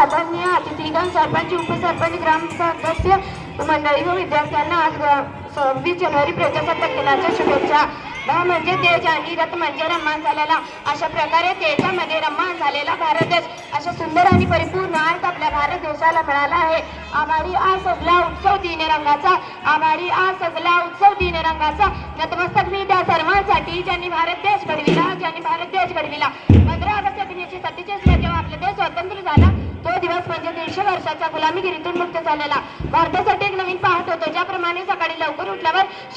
आदरणीय अतिथीगण सरपंच उपसरपंच ग्राम सदस्य मंडळी व विद्यार्थ्यांना आज सव्वीस जानेवारी प्रजासत्ताक दिनाच्या शुभेच्छा. ब म्हणजे तेज आणि रथ म्हणजे रम्मान झालेला. अशा प्रकारे तेजामध्ये रम्मान झालेला भारत देश. अशा सुंदर आणि परिपूर्ण अर्थ आपल्या भारत देशाला मिळाला आहे. आभारी आज सजला उत्सव दिन रंगाचा आभारी आज सजला उत्सव दिन रंगाचा नतमस्तक मी त्या सर्वांसाठी ज्यांनी भारत देश घडविला ज्यांनी भारत देश घडविला. पंधरा दिवस म्हणजे दीडशे वर्षाच्या गुलामीगिरीतून मुक्त झालेला. भारतासाठी एक नवीन पाहत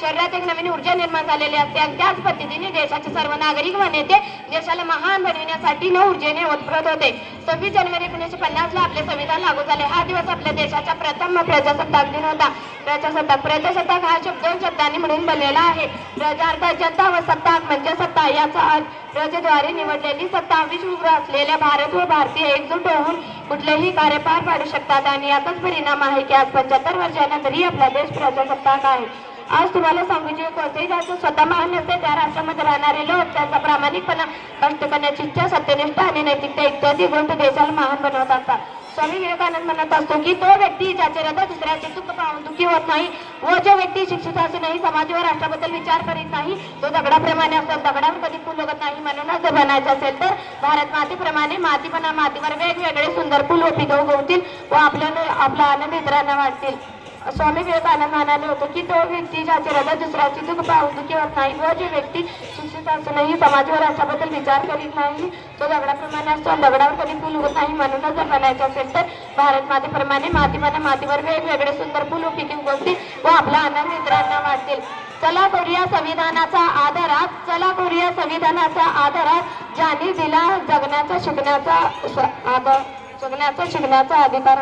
शरीरात एक नवीन ऊर्जा निर्माण झालेली असते आणि त्याच पद्धतीने देशाचे सर्व नागरिक व नेते देशाला महान बनविण्यासाठी न ऊर्जेने ओतप्रत होते. सव्वीस जानेवारी एकोणीसशे पन्नास ला आपले संविधान लागू झाले. हा दिवस आपल्या देशाचा प्रथम प्रजासत्ताक दिन होता. प्रजासत्ताक प्रजासत्ताक हा शब्द दोन शब्दांनी म्हणून बनलेला आहे. प्रजा अर्थात जनता व सत्ताक म्हणजे सत्ता याचा अर्थ प्रजेद्वारे निवडलेली सत्ता. उग्र असलेल्या भारत व भारतीय एकजूट होऊन कुठलेही कार्य पार पाडू शकतात आणि याचाच परिणाम आहे की आज पंच्याहत्तर वर्षानंतरही आपला देश प्रजासत्ताक आहे. आज तुम्हाला सांगू जे कोणतेही राष्ट्र स्वतः महान नसते त्या राष्ट्रामध्ये राहणारे लोक त्यांचा प्रामाणिकपणा कष्ट करण्याची इच्छा सत्यनिष्ठा आणि नैतिकता इत्यादी गुण देशाला महान बनवत असतात. स्वामी विवेकानंद म्हणत असतो की तो व्यक्ती ज्याचे हृदय दुसऱ्याचे दुःख पाहून दुःखी होत नाही व जो व्यक्ती शिक्षित असूनही समाज व राष्ट्राबद्दल विचार करीत नाही तो दगडाप्रमाणे असतो. दगडावर कधी फुल उगत नाही म्हणूनच जर बनायचं असेल तर भारत मातीप्रमाणे मातीपणा मातीवर वेगवेगळे सुंदर फुल व पिकं व आपल्याला आपला आनंद इतरांना वाटतील स्वामी विवेकानंद म्हणाले होते की तो व्यक्ती ज्याचे हृदय दुसऱ्याची दुःख पाहून होत नाही व जी व्यक्ती शिक्षित असूनही समाजवर अशाबद्दल विचार करीत नाही तो दगडाप्रमाणे असतो दगडावर कधी फुल होत नाही. म्हणूनच जर म्हणायचं असेल तर भारत मातेप्रमाणे मातीमध्ये मातीवर वेगवेगळे सुंदर फुल व पिके उगवतील व आपला आनंद मित्रांना वाटतील. चला करूया संविधानाचा आधारात चला करूया संविधानाचा आधारात ज्यांनी दिला जगण्याचा शिकण्याचा आदर जगण्याचा शिकण्याचा अधिकार